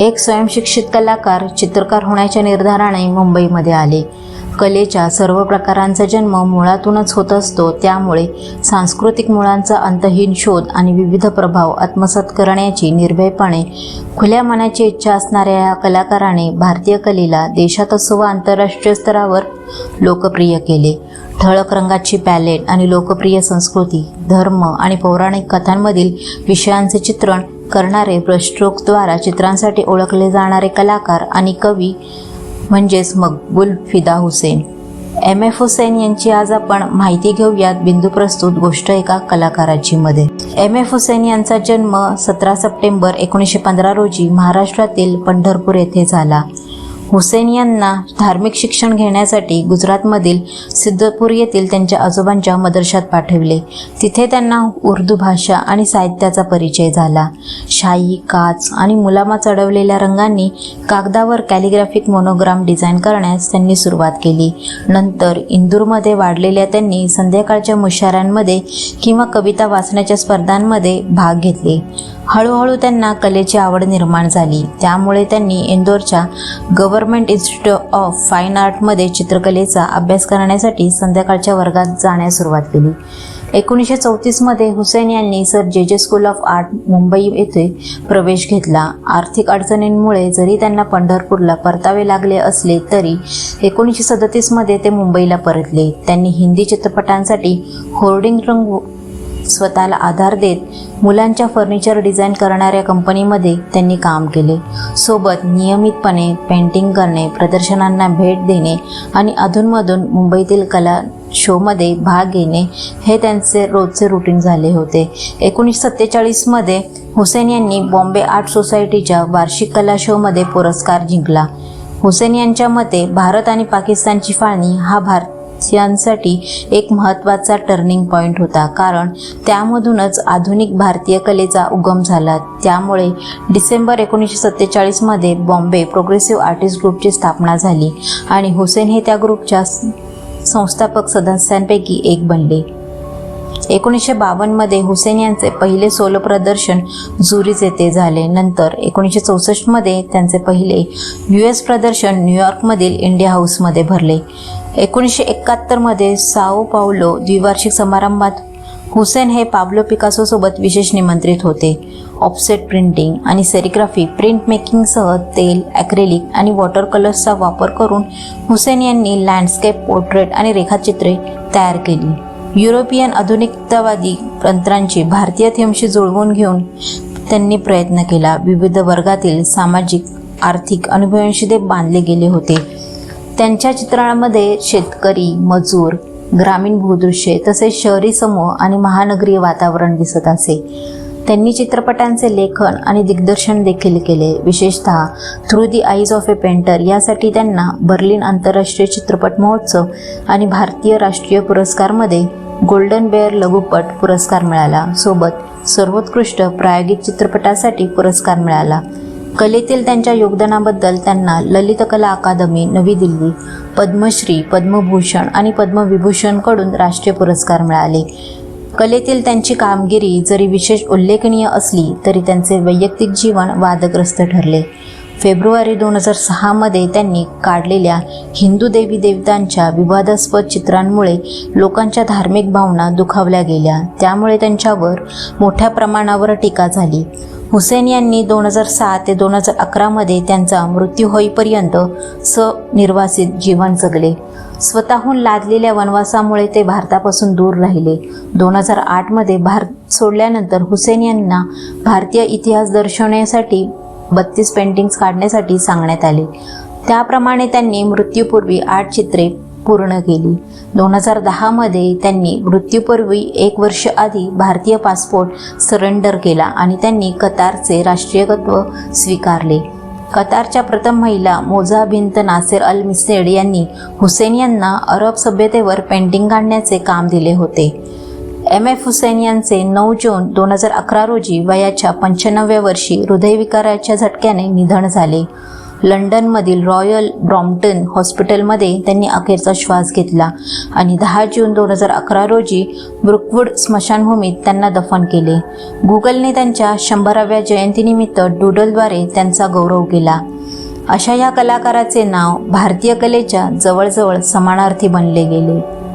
एक स्वयंशिक्षित कलाकार चित्रकार होण्याच्या निर्धाराने मुंबईमध्ये आले. कलेच्या सर्व प्रकारांचा जन्म मुळातूनच होत असतो त्यामुळे सांस्कृतिक मुळांचा अंतहीन शोध आणि विविध प्रभाव आत्मसात करण्याची निर्भयपणे खुल्या मनाची इच्छा असणाऱ्या या कलाकाराने भारतीय कलेला देशात असो व आंतरराष्ट्रीय स्तरावर लोकप्रिय केले. ठळक रंगाची पॅलेट आणि लोकप्रिय संस्कृती धर्म आणि पौराणिक कथांमधील विषयांचे चित्रण करणारे ब्रशस्ट्रोकद्वारा चित्रांसाठी ओळखले जाणारे कलाकार आणि कवी म्हणजेच मकबूल फिदा हुसेन. एम. एफ. हुसेन यांची आज आपण माहिती घेऊयात बिंदू प्रस्तुत गोष्ट एका कलाकाराची मध्ये एम. एफ. हुसेन यांचा जन्म सतरा सप्टेंबर एकोणीसशे पंधरा रोजी महाराष्ट्रातील पंढरपूर येथे झाला. हुसेन यांना धार्मिक शिक्षण घेण्यासाठी गुजरातमधील सिद्धपूर येथील त्यांच्या आजोबांच्या मदरशात पाठविले. तिथे त्यांना उर्दू भाषा आणि साहित्याचा परिचय झाला. शाई काच आणि मुलामा चढवलेल्या रंगांनी कागदावर कॅलिग्राफिक मोनोग्राम डिझाईन करण्यास त्यांनी सुरुवात केली. नंतर इंदूरमध्ये वाढलेल्या त्यांनी संध्याकाळच्या मुशाऱ्यांमध्ये किंवा कविता वाचण्याच्या स्पर्धांमध्ये भाग घेतले. हळूहळू त्यांना कलेची आवड निर्माण झाली. त्यामुळे त्यांनी इंदोरच्या गव्हर्नमेंट इन्स्टिट्यूट ऑफ फाईन आर्टमध्ये चित्रकलेचा अभ्यास करण्यासाठी संध्याकाळच्या वर्गात जाण्यास सुरुवात केली. एकोणीसशे चौतीसमध्ये हुसेन यांनी सर जे जे स्कूल ऑफ आर्ट मुंबई येथे प्रवेश घेतला. आर्थिक अडचणींमुळे जरी त्यांना पंढरपूरला परतावे लागले असले तरी एकोणीसशे सदतीसमध्ये ते मुंबईला परतले. त्यांनी हिंदी चित्रपटांसाठी होर्डिंग रंग स्वतःला आधार देत मुलांच्या फर्निचर डिझाईन करणाऱ्या कंपनीमध्ये त्यांनी काम केले. सोबत नियमितपणे पेंटिंग करणे प्रदर्शनांना भेट देणे आणि अधूनमधून मुंबईतील कला शोमध्ये भाग घेणे हे त्यांचे रोजचे रुटीन झाले होते. एकोणीसशे सत्तेचाळीसमध्ये हुसेन यांनी बॉम्बे आर्ट सोसायटीच्या वार्षिक कला शोमध्ये पुरस्कार जिंकला. हुसेन यांच्या मते भारत आणि पाकिस्तानची फाळणी हा भारतीयांसाठी एक महत्त्वाचा टर्निंग पॉईंट होता. कारण त्यामधूनच आधुनिक भारतीय कलेचा उगम झाला. त्यामुळे डिसेंबर एकोणीसशे सत्तेचाळीसमध्ये बॉम्बे प्रोग्रेसिव्ह आर्टिस्ट ग्रुपची स्थापना झाली आणि हुसेन हे त्या ग्रुपच्या संस्थापक सदस्यांपैकी एक बनले. एकोणीसशे बावन्नमध्ये हुसेन यांचे पहिले सोलो प्रदर्शन झुरीज येथे झाले. नंतर एकोणीसशे चौसष्टमध्ये त्यांचे पहिले यू एस प्रदर्शन न्यूयॉर्कमधील इंडिया हाऊसमध्ये भरले. एकोणीसशे एकाहत्तरमध्ये साओ पावलो द्विवार्षिक समारंभात हुसेन हे पाब्लो पिकासोसोबत विशेष निमंत्रित होते. ऑफसेट प्रिंटिंग आणि सेरिग्राफी प्रिंट मेकिंगसह तेल ॲक्रेलिक आणि वॉटर कलर्सचा वापर करून हुसेन यांनी लँडस्केप पोर्ट्रेट आणि रेखाचित्रे तयार केली. युरोपियन आधुनिकतावादी तंत्रांची भारतीय थीमशी जुळवून घेऊन त्यांनी प्रयत्न केला. विविध वर्गातील सामाजिक आर्थिक अनुभवांशी ते बांधले गेले होते. त्यांच्या चित्रांमध्ये शेतकरी मजूर ग्रामीण भूदृश्ये तसेच शहरी समूह आणि महानगरीय वातावरण दिसत असे. त्यांनी चित्रपटांचे लेखन आणि दिग्दर्शन देखील केले. विशेषतः through the eyes of a painter यासाठी त्यांना बर्लिन आंतरराष्ट्रीय चित्रपट महोत्सव आणि भारतीय राष्ट्रीय पुरस्कारमध्ये गोल्डन बेअर लघुपट पुरस्कार मिळाला. सोबत सर्वोत्कृष्ट प्रायोगिक चित्रपटासाठी पुरस्कार मिळाला. कलेतील त्यांच्या योगदानाबद्दल त्यांना ललित कला अकादमी नवी दिल्ली पद्मश्री पद्मभूषण आणि पद्मविभूषणकडून राष्ट्रीय पुरस्कार मिळाले. कलेतील त्यांची कामगिरी जरी विशेष उल्लेखनीय असली तरी त्यांचे वैयक्तिक जीवन वादग्रस्त ठरले. फेब्रुवारी दोन हजार सहामध्ये त्यांनी काढलेल्या हिंदू देवी देवतांच्या विवादास्पद चित्रांमुळे लोकांच्या धार्मिक भावना दुखावल्या गेल्या. त्यामुळे त्यांच्यावर मोठ्या प्रमाणावर टीका झाली. हुसेन यांनी दोन हजार सहा ते दोन हजार अकरामध्ये त्यांचा मृत्यू होईपर्यंत सनिर्वासित जीवन जगले. स्वतःहून लादलेल्या वनवासामुळे ते भारतापासून दूर राहिले. दोन हजार आठमध्ये भारत सोडल्यानंतर हुसेन यांना भारतीय इतिहास दर्शवण्यासाठी बत्तीस पेंटिंग्स काढण्यासाठी सांगण्यात आले. त्याप्रमाणे त्यांनी मृत्यूपूर्वी आठ चित्रे पूर्ण केली. दोन हजार दहामध्ये त्यांनी मृत्यूपूर्वी एक वर्ष आधी भारतीय पासपोर्ट सरेंडर केला आणि त्यांनी कतारचे राष्ट्रीयत्व स्वीकारले. कतारच्या प्रथम महिला मोझा भिंत नासेर अल मिसेड यांनी हुसेन यांना अरब सभ्यतेवर पेंटिंग काढण्याचे काम दिले होते. एम. एफ. हुसेन यांचे नऊ जून दोन हजार अकरा रोजी वयाच्या पंच्याण्णव्या वर्षी हृदयविकाराच्या झटक्याने निधन झाले. लंडनमधील रॉयल ब्रॉम्प्टन हॉस्पिटलमध्ये त्यांनी अखेरचा श्वास घेतला आणि दहा जून दोन हजार अकरा रोजी ब्रुकवूड स्मशानभूमीत त्यांना दफन केले. गुगलने त्यांच्या शंभराव्या जयंतीनिमित्त डुडलद्वारे त्यांचा गौरव केला. अशा या कलाकाराचे नाव भारतीय कलेच्या जवळजवळ समानार्थी बनले गेले.